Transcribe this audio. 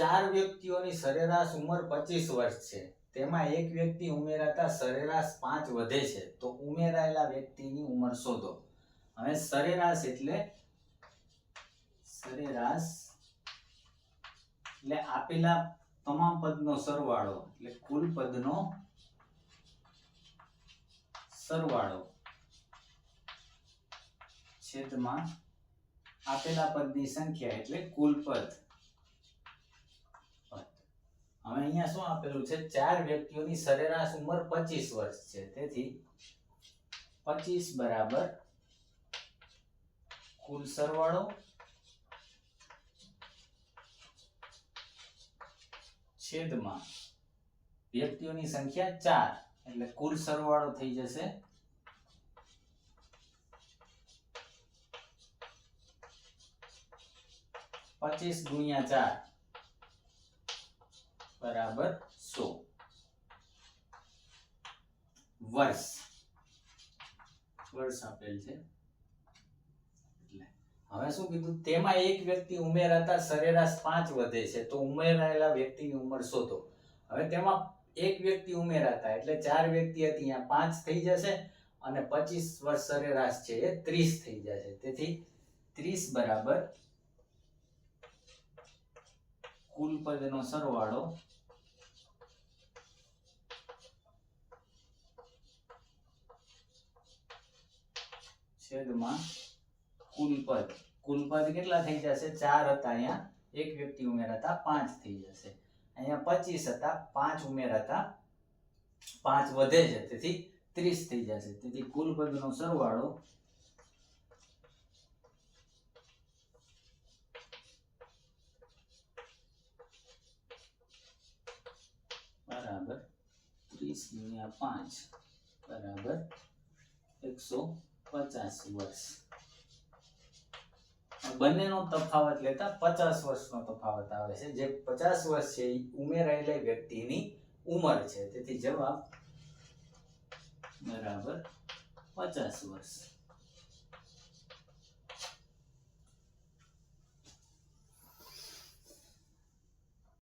ચાર વ્યક્તિઓની સરેરાશ ઉંમર પચીસ વર્ષ છે. તેમાં એક વ્યક્તિ ઉમેરાતા સરેરાશ પાંચ વધે છે. તો ઉમેરાયેલા વ્યક્તિની ઉંમર શોધો. હવે સરેરાશ એટલે સરેરાશ એટલે આપેલા તમામ પદનો સરવાળો એટલે કુલ પદનો સરવાળો છેદમાં આપેલા પદની સંખ્યા એટલે કુલ પદ હવે અહીંયા શું આપેલું છે? ચાર વ્યક્તિઓની સરેરાશ ઉંમર પચીસ વર્ષ છે. તેથી પચીસ બરાબર કુલ સરવાળો છેદમાં વ્યક્તિઓની સંખ્યા ચાર. એટલે કુલ સરવાળો થઈ જશે પચીસ ગુણ્યા ચાર. બરાબર સો. વર્ષ. વર્ષ આપેલ હવે શું કીધું? તેમાં એક વ્યક્તિ ઉમેરાતા સરેરાશ પાંચ વધે છે. તો ઉમેરાયેલા વ્યક્તિની ઉંમર શોધો. હવે તેમાં એક વ્યક્તિ ઉમેરાતા એટલે ચાર વ્યક્તિ હતી. અહીંયા પાંચ થઈ જશે અને પચીસ વર્ષ સરેરાશ છે, એ ત્રીસ થઈ જશે. તેથી ત્રીસ બરાબર કુલ પદનો સરવાળો છેદમાં કુલ પદ. કુલ પદ કેટલા થઈ જશે? ચાર હતા અહીંયા. એક વ્યક્તિ ઉમેરાતા પાંચ થઈ જશે. અહીંયા પચીસ હતા, પાંચ ઉમેરાતા પાંચ વધે છે. તેથી ત્રીસ થઈ જશે. તેથી કુલ પદનો સરવાળો બરાબર ત્રીસ ગુણ્યા પાંચ બરાબર એકસો પચાસ વર્ષ. બંનેનો તફાવત લેતા પચાસ વર્ષનો તફાવત આવે છે. જે પચાસ વર્ષ છે, એ ઉમેરાયેલી વ્યક્તિની ઉંમર છે. તેથી જવાબ બરાબર પચાસ વર્ષ.